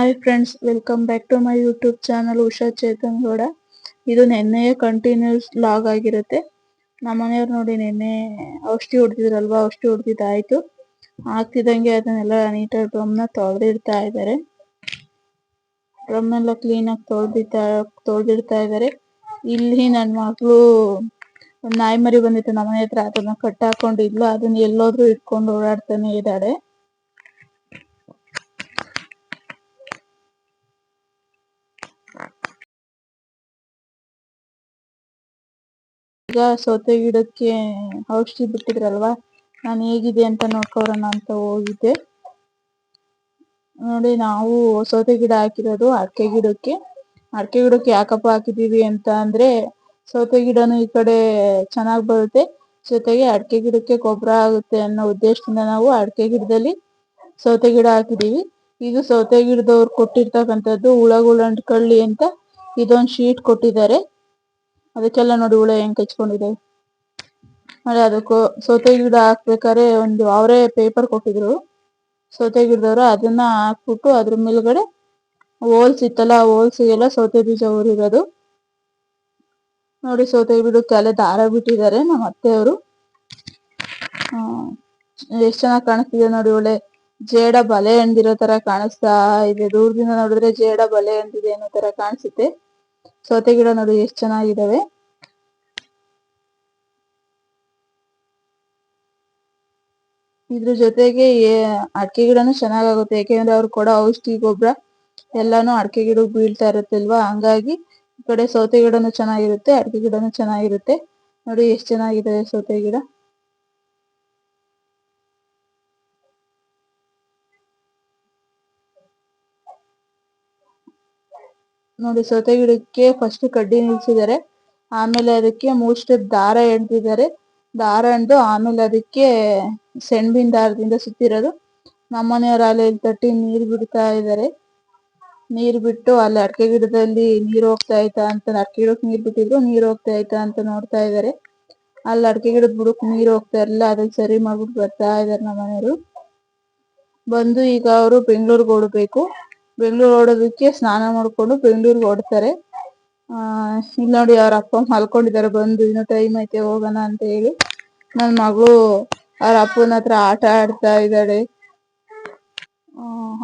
Hi friends welcome back to my YouTube channel Usha Chetan Gowda ಇದು ನೆನ್ನೆಯ continuous log ಆಗಿರುತ್ತೆ. ನಮ್ಮ ಮನೆಯವ್ರು ನೋಡಿ ನೆನ್ನೆ ಔಷಧಿ ಹೊಡೆದಿದ್ರಲ್ವಾ? ಔಷಧಿ ಹೊಡೆದಿದ್ದಾಯ್ತು. ಆಗ್ತಿದಂಗೆ ಅದನ್ನೆಲ್ಲ ನೀಟಾಗಿ ಡ್ರಮ್ನ ತೊಳೆದಿಡ್ತಾ ಇದ್ದಾರೆ. ಡ್ರಮ್ ಎಲ್ಲ ಕ್ಲೀನಾಗಿ ತೊಳೆದಿಡ್ತಾ ತೊಳೆದಿಡ್ತಾ ಇದ್ದಾರೆ. ಇಲ್ಲಿ ನನ್ನ ಮಗಳು ನಾಯಿ ಮರಿ ಬಂದಿತ್ತು. ನಮ್ಮ ಮನೆ ಹತ್ರ ಅದನ್ನ ಕಟ್ಟಾಕೊಂಡಿದ್ಲು ಅದನ್ನ ಎಲ್ಲೋದ್ರೂ ಇಟ್ಕೊಂಡು ಓಡಾಡ್ತಾನೆ ಇದ್ದಾಳೆ. ಈಗ ಸೌತೆ ಗಿಡಕ್ಕೆ ಔಷಧಿ ಬಿಟ್ಟಿದ್ರಲ್ವಾ? ನಾನು ಹೇಗಿದೆ ಅಂತ ನೋಡ್ಕೊಬರೋಣ ಅಂತ ಹೋಗಿದ್ದೆ. ನೋಡಿ, ನಾವು ಸೌತೆ ಗಿಡ ಹಾಕಿರೋದು ಅಡಿಕೆ ಗಿಡಕ್ಕೆ. ಅಡಿಕೆ ಗಿಡಕ್ಕೆ ಯಾಕಪ್ಪ ಹಾಕಿದೀವಿ ಅಂತ ಅಂದ್ರೆ, ಸೌತೆ ಗಿಡನು ಈ ಕಡೆ ಚೆನ್ನಾಗ್ ಬರುತ್ತೆ. ಜೊತೆಗೆ ಅಡಕೆ ಗಿಡಕ್ಕೆ ಗೊಬ್ಬರ ಆಗುತ್ತೆ ಅನ್ನೋ ಉದ್ದೇಶದಿಂದ ನಾವು ಅಡಿಕೆ ಗಿಡದಲ್ಲಿ ಸೌತೆ ಗಿಡ ಹಾಕಿದೀವಿ ಇದು ಸೌತೆ ಗಿಡದವ್ರು ಕೊಟ್ಟಿರ್ತಕ್ಕಂಥದ್ದು ಹುಳಗಳು ಅಂಟ್ಕೊಳ್ಳಿ ಅಂತ ಇದೊಂದು ಶೀಟ್ ಕೊಟ್ಟಿದ್ದಾರೆ. ಅದಕ್ಕೆಲ್ಲ ನೋಡಿ ಹುಳ ಹೆಂಗ್ ಕಚ್ಕೊಂಡಿದೆ. ನೋಡಿ ಅದಕ್ಕೂ ಸೌತೆ ಗಿಡ ಹಾಕ್ಬೇಕಾದ್ರೆ ಒಂದು ಅವರೇ ಪೇಪರ್ ಕೊಟ್ಟಿದ್ರು. ಸೌತೆ ಗಿಡದವ್ರು ಅದನ್ನ ಹಾಕ್ಬಿಟ್ಟು ಅದ್ರ ಮೇಲ್ಗಡೆ ಹೋಲ್ಸ್ ಇತ್ತಲ್ಲ ಹೋಲ್ಸಿಗೆಲ್ಲ ಸೌತೆ ಬೀಜ ಊರಿರೋದು. ನೋಡಿ ಸೌತೆ ಗಿಡಕ್ಕೆ ಅಲ್ಲೇ ದಾರ ಬಿಟ್ಟಿದ್ದಾರೆ ನಮ್ಮ ಅತ್ತೆಯವರು. ಎಷ್ಟ್ ಚೆನ್ನಾಗಿ ಕಾಣಿಸ್ತಿದೆ ನೋಡಿ ಒಳ್ಳೆ ಜೇಡ ಬಲೆ ಎಂದಿರೋ ತರ ಕಾಣಿಸ್ತಾ ಇದೆ. ದೂರದಿಂದ ನೋಡಿದ್ರೆ ಜೇಡ ಬಲೆ ಎಂದಿದೆ ಅನ್ನೋ ತರ ಕಾಣಿಸುತ್ತೆ. ಸೌತೆ ಗಿಡ ನೋಡಿ ಎಷ್ಟು ಚೆನ್ನಾಗಿದಾವೆ? ಇದ್ರ ಜೊತೆಗೆ ಅಡಿಕೆ ಗಿಡನು ಚೆನ್ನಾಗಾಗುತ್ತೆ. ಯಾಕೆಂದ್ರೆ ಅವ್ರು ಕೊಡೋ ಔಷಧಿ ಗೊಬ್ಬರ ಎಲ್ಲಾನು ಅಡಿಕೆ ಗಿಡ ಬೀಳ್ತಾ ಇರುತ್ತಲ್ವಾ? ಹಂಗಾಗಿ ಈ ಕಡೆ ಸೌತೆ ಗಿಡನು ಚೆನ್ನಾಗಿರುತ್ತೆ ಅಡಿಕೆ ಗಿಡನು ಚೆನ್ನಾಗಿರುತ್ತೆ. ನೋಡಿ ಎಷ್ಟು ಚೆನ್ನಾಗಿದೆ ಸೌತೆ ಗಿಡ. ನೋಡಿ ಸೌತೆ ಗಿಡಕ್ಕೆ ಫಸ್ಟ್ ಕಡ್ಡಿ ನಿಲ್ಸಿದ್ದಾರೆ. ಆಮೇಲೆ ಅದಕ್ಕೆ ಮೂರ್ ಸ್ಟೆಪ್ ದಾರ ಎಣ್ದಿದ್ದಾರೆ ದಾರ ಎಣ್ದು ಆಮೇಲೆ ಅದಕ್ಕೆ ಸೆಣಬಿನ ದಾರದಿಂದ ಸುತ್ತಿರೋದು. ನಮ್ಮನೆಯವರು ಅಲ್ಲಿ ತಟ್ಟಿ ನೀರ್ ಬಿಡ್ತಾ ಇದ್ದಾರೆ. ನೀರ್ ಬಿಟ್ಟು ಅಲ್ಲಿ ಅಡಿಕೆ ಗಿಡದಲ್ಲಿ ನೀರ್ ಹೋಗ್ತಾ ಐತಾ ಅಂತ ಅಡಕೆ ಗಿಡಕ್ಕೆ ನೀರ್ ಬಿಟ್ಟಿದ್ರು ನೀರ್ ಹೋಗ್ತಾ ಐತಾ ಅಂತ ನೋಡ್ತಾ ಇದ್ದಾರೆ. ಅಲ್ಲಿ ಅಡಿಕೆ ಗಿಡದ ಬುಡಕ್ ನೀರ್ ಹೋಗ್ತಾ ಇರಲಿಲ್ಲ, ಅದನ್ನ ಸರಿ ಮಾಡ್ಬಿಟ್ಟು ಬರ್ತಾ ಇದಾರೆ ನಮ್ಮನೆಯವರು ಬಂದು ಈಗ ಅವರು ಬೆಂಗಳೂರಿಗೆ ಓಡಬೇಕು. ಬೆಂಗಳೂರು ಓಡೋದಕ್ಕೆ ಸ್ನಾನ ಮಾಡ್ಕೊಂಡು ಬೆಂಗಳೂರಿಗೆ ಓಡ್ತಾರೆ. ಇಲ್ಲಿ ನೋಡಿ ಅವ್ರ ಅಪ್ಪ ಮಲ್ಕೊಂಡಿದ್ದಾರೆ ಬಂದು ಇನ್ನು ಟೈಮ್ ಐತೆ, ಹೋಗೋಣ ಅಂತ ಹೇಳಿ. ನನ್ ಮಗಳು ಅವ್ರ ಅಪ್ಪನ ಹತ್ರ ಆಟ ಆಡ್ತಾ ಇದ್ದಾಳೆ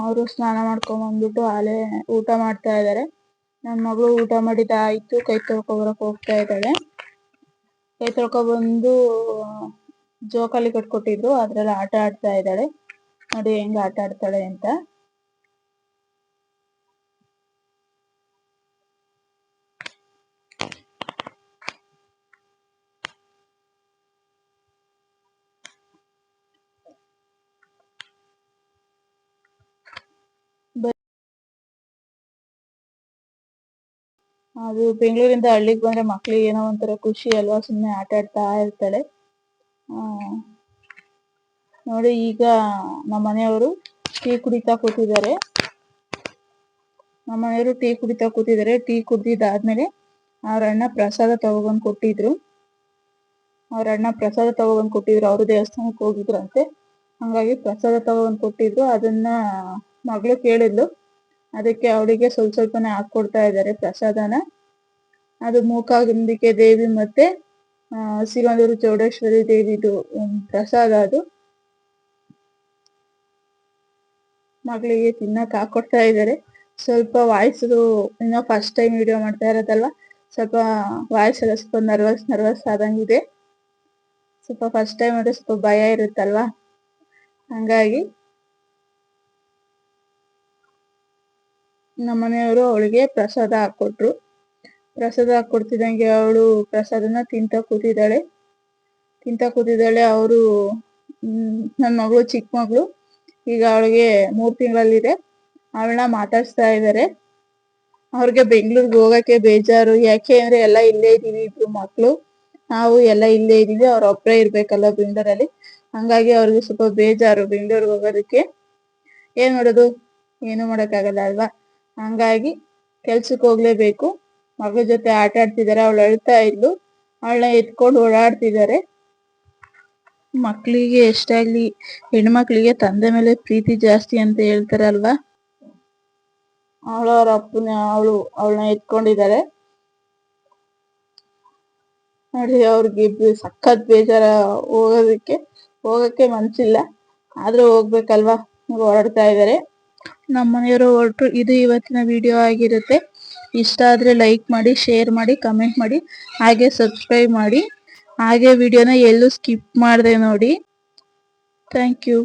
ಅವರು ಸ್ನಾನ ಮಾಡ್ಕೊಂಡ್ ಬಂದ್ಬಿಟ್ಟು ಆಲೆ ಊಟ ಮಾಡ್ತಾ ಇದ್ದಾರೆ ನನ್ ಮಗಳು ಊಟ ಮಾಡಿದ ಆಯ್ತು, ಕೈ ತೊಳ್ಕೊಬರಕ್ ಹೋಗ್ತಾ ಇದ್ದಾಳೆ. ಕೈ ತೊಳ್ಕೊ ಬಂದು ಜೋಕಾಲಿ ಕಟ್ಕೊಟ್ಟಿದ್ರು, ಅದ್ರಲ್ಲಿ ಆಟ ಆಡ್ತಾ ಇದ್ದಾಳೆ. ನೋಡಿ ಹೆಂಗ್ ಆಟ ಆಡ್ತಾಳೆ ಅಂತ. ಅದು ಬೆಂಗಳೂರಿಂದ ಹಳ್ಳಿಗೆ ಬಂದ್ರೆ ಮಕ್ಳಿಗೆ ಏನೋ ಒಂಥರ ಖುಷಿ ಅಲ್ವಾ? ಸುಮ್ನೆ ಆಟ ಆಡ್ತಾ ಇರ್ತಾಳೆ. ನೋಡಿ ಈಗ ನಮ್ಮ ಮನೆಯವರು ಟೀ ಕುಡಿತಾ ಕೂತಿದ್ದಾರೆ. ನಮ್ಮ ಮನೆಯವರು ಟೀ ಕುಡಿತಾ ಕೂತಿದ್ದಾರೆ. ಟೀ ಕುಡ್ದಿದ್ದಾದ್ಮೇಲೆ ಅವ್ರ ಅಣ್ಣ ಪ್ರಸಾದ ತಗೊಬಂದ್ ಕೊಟ್ಟಿದ್ರು. ಅವ್ರ ಅಣ್ಣ ಪ್ರಸಾದ ತಗೊಬಂದ್ ಕೊಟ್ಟಿದ್ರು. ಅವರು ದೇವಸ್ಥಾನಕ್ಕೆ ಹೋಗಿದ್ರಂತೆ. ಹಂಗಾಗಿ ಪ್ರಸಾದ ತಗೊಬಂದ್ ಕೊಟ್ಟಿದ್ರು. ಅದನ್ನ ಮಗಳು ಕೇಳಿದ್ಲು. ಅದಕ್ಕೆ ಅವಳಿಗೆ ಸ್ವಲ್ಪ ಸ್ವಲ್ಪನೇ ಹಾಕೊಡ್ತಾ ಇದ್ದಾರೆ ಪ್ರಸಾದನ. ಅದು ಮೂಕಾಂಬಿಕೆ ದೇವಿ ಮತ್ತೆ ಸಿಗಂದೂರು ಚೌಡೇಶ್ವರಿ ದೇವಿದು ಪ್ರಸಾದ ಅದು. ಮಗಳಿಗೆ ತಿನ್ನಕ್ ಹಾಕೊಡ್ತಾ ಇದ್ದಾರೆ. ಸ್ವಲ್ಪ ವಾಯ್ಸ್ ಇನ್ನೂ ಫಸ್ಟ್ ಟೈಮ್ ವಿಡಿಯೋ ಮಾಡ್ತಾ ಇರೋದಲ್ವಾ? ಸ್ವಲ್ಪ ವಾಯ್ಸ್ ಎಲ್ಲ ಸ್ವಲ್ಪ ನರ್ವಸ್ ನರ್ವಸ್ ಆದಂಗಿದೆ ಸ್ವಲ್ಪ ಫಸ್ಟ್ ಟೈಮ್ ಅಂದ್ರೆ ಸ್ವಲ್ಪ ಭಯ ಇರುತ್ತಲ್ವಾ? ಹಂಗಾಗಿ ನಮ್ಮ ಮನೆಯವರು ಅವಳಿಗೆ ಪ್ರಸಾದ ಹಾಕೊಟ್ರು ಪ್ರಸಾದ ಹಾಕೊಡ್ತಿದ್ದಂಗೆ ಅವಳು ಪ್ರಸಾದನ ತಿಂತ ಕೂತಿದ್ದಾಳೆ. ತಿಂತ ಕೂತಿದ್ದಾಳೆ ಅವರು ನನ್ನ ಮಗಳು ಚಿಕ್ಕ ಮಗಳು. ಈಗ ಅವಳಿಗೆ ಮೂರ್ ತಿಂಗಳಲ್ಲಿದೆ. ಅವಳನ್ನ ಮಾತಾಡ್ಸ್ತಾ ಇದ್ದಾರೆ ಅವ್ರಿಗೆ ಬೆಂಗಳೂರಿಗೆ ಹೋಗಕ್ಕೆ ಬೇಜಾರು. ಯಾಕೆ ಅಂದ್ರೆ ಎಲ್ಲ ಇಲ್ಲೇ ಇದೀವಿ ಇಬ್ರು ಮಕ್ಕಳು ನಾವು ಎಲ್ಲ ಇಲ್ಲೇ ಇದೀವಿ. ಅವ್ರ ಒಬ್ಬರೇ ಇರ್ಬೇಕಲ್ಲ ಬೆಂಗಳೂರಲ್ಲಿ. ಹಂಗಾಗಿ ಅವ್ರಿಗೆ ಸ್ವಲ್ಪ ಬೇಜಾರು ಬೆಂಗಳೂರಿಗೆ ಹೋಗೋದಕ್ಕೆ. ಏನ್ ಮಾಡೋದು? ಏನು ಮಾಡೋಕ್ಕಾಗಲ್ಲ ಅಲ್ವಾ? ಹಂಗಾಗಿ ಕೆಲ್ಸಕ್ಕೆ ಹೋಗ್ಲೇಬೇಕು. ಮಗಳ ಜೊತೆ ಆಟ ಆಡ್ತಿದ್ದಾರೆ ಅವಳು ಅಳ್ತಾ ಇದ್ಲು. ಅವಳನ್ನ ಎತ್ಕೊಂಡು ಓಡಾಡ್ತಿದ್ದಾರೆ ಮಕ್ಳಿಗೆ ಎಷ್ಟಾಗ್ಲಿ ಹೆಣ್ಮಕ್ಳಿಗೆ ತಂದೆ ಮೇಲೆ ಪ್ರೀತಿ ಜಾಸ್ತಿ ಅಂತ ಹೇಳ್ತಾರಲ್ವಾ? ಅವಳು ಅವ್ರ ಅಪ್ಪನ, ಅವಳು ಅವಳನ್ನ ಎತ್ಕೊಂಡಿದ್ದಾರೆ ನೋಡಿ ಅವ್ರಿಗೆ ಸಖತ್ ಬೇಜಾರ ಹೋಗೋದಕ್ಕೆ, ಹೋಗಕ್ಕೆ ಮನ್ಸಿಲ್ಲ. ಆದ್ರೂ ಹೋಗ್ಬೇಕಲ್ವಾ? ಓಡಾಡ್ತಾ ಇದ್ದಾರೆ ನಮ್ಮ ಮನೆಯವರು ಹೊರಟು ಇದು ಇವತ್ತಿನ ವಿಡಿಯೋ ಆಗಿರುತ್ತೆ. ಇಷ್ಟ ಆದ್ರೆ ಲೈಕ್ ಮಾಡಿ ಶೇರ್ ಮಾಡಿ ಕಮೆಂಟ್ ಮಾಡಿ, ಹಾಗೆ ಸಬ್ಸ್ಕ್ರೈಬ್ ಮಾಡಿ. ಹಾಗೆ ವಿಡಿಯೋನ ಎಲ್ಲೂ ಸ್ಕಿಪ್ ಮಾಡದೆ ನೋಡಿ. Thank you